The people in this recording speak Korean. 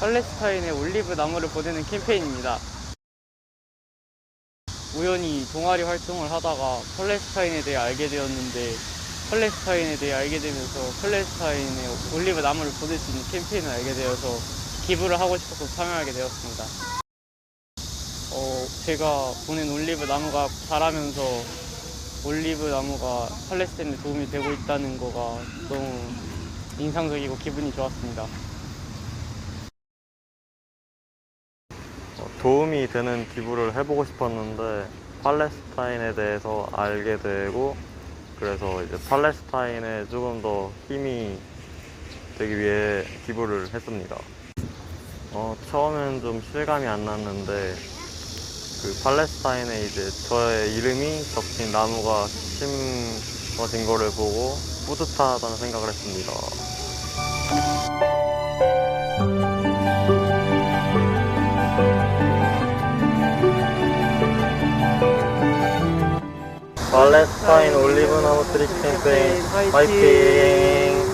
팔레스타인에 올리브 나무를 보내는 캠페인입니다. 우연히 동아리 활동을 하다가 팔레스타인에 대해 알게 되었는데 팔레스타인에 대해 알게 되면서 팔레스타인에 올리브 나무를 보낼 수 있는 캠페인을 알게 되어서 기부를 하고 싶어서 참여하게 되었습니다. 어, 제가 보낸 올리브 나무가 자라면서 올리브 나무가 팔레스타인에 도움이 되고 있다는 거가 너무 인상적이고 기분이 좋았습니다. 어, 도움이 되는 기부를 해보고 싶었는데 팔레스타인에 대해서 알게 되고 그래서 이제 팔레스타인에 조금 더 힘이 되기 위해 기부를 했습니다. 어, 처음엔 좀 실감이 안 났는데 그 팔레스타인에 이제 저의 이름이 적힌 나무가 심어진 거를 보고 뿌듯하다는 생각을 했습니다. 팔레스타인 올리브 나무 트리 캠페인 화이팅!